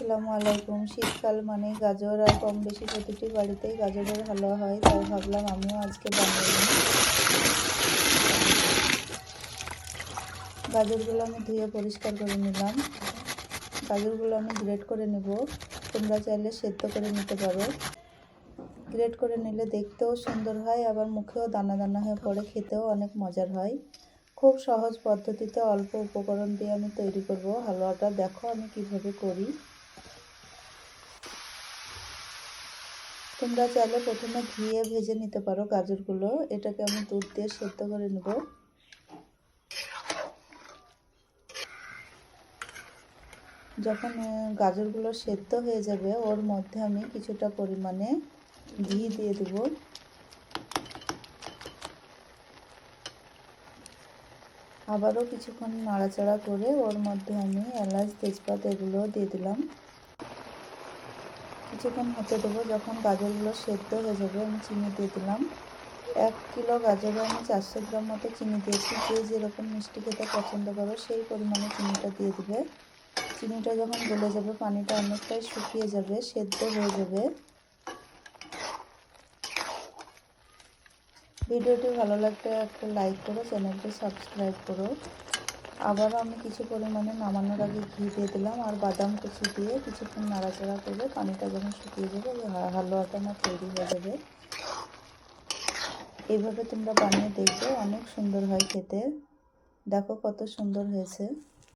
আসসালামু আলাইকুম। শীতকাল মানে গাজর আর কম বেশি প্রতিটি বাড়িতেই গাজরের হালুয়া হয়, তাই ভাবলাম আমিও আজকে বানাবো গাজরগুলো আমি ধুয়ে পরিষ্কার করে নিলাম। গাজরগুলো আমি গ্রেট করে নেব। তোমরা চাইলে সেদ্ধ করে নিতে পারো। গ্রেট করে নিলে দেখতেও সুন্দর হয়, আবার মুখেও দানা দানা হয়ে পড়ে, খেতেও অনেক মজার হয়। খুব সহজ পদ্ধতিতে অল্প উপকরণ দিয়ে আমি তৈরি করব। হালুয়াটা দেখো আমি কীভাবে করি। তোমরা চাইলে প্রথমে ঘিয়ে ভেজে নিতে পারো গাজরগুলো। এটাকে আমি দুধ দিয়ে সেদ্ধ করে নেব। যখন গাজরগুলো সেদ্ধ হয়ে যাবে, ওর মধ্যে আমি কিছুটা পরিমাণে ঘি দিয়ে দেবো। আবারও কিছুক্ষণ নাড়াচাড়া করে ওর মধ্যে আমি এলাচ, তেজপাত, এগুলো দিয়ে দিলাম। কিছুক্ষণ হতে দেবো, যখন গাজরগুলো সেদ্ধ হয়ে যাবে, আমি চিনি দিয়ে দিলাম। এক কিলো গাজরে আমি চারশো গ্রাম মতো চিনি দিয়েছি। যে যেরকম মিষ্টি খেতে পছন্দ করো, সেই পরিমাণে চিনিটা দিয়ে দিবে। চিনিটা যখন গলে যাবে, পানিটা অনেকটাই শুকিয়ে যাবে, সেদ্ধ হয়ে যাবে। ভিডিওটি ভালো লাগলে একটা লাইক করো, চ্যানেলটি সাবস্ক্রাইব করো। আবারও আমি কিছু পরিমাণে নামানোর আগে ঘি দিয়ে দিলাম আর বাদাম কুচি দিয়ে কিছুক্ষণ নাড়াচাড়া করে পানিটা যখন শুকিয়ে যাবে হালুয়াটা আমার তৈরি হয়ে যাবে। এইভাবে তোমরা বানিয়ে দেখবে, অনেক সুন্দর হয় খেতে। দেখো কত সুন্দর হয়েছে।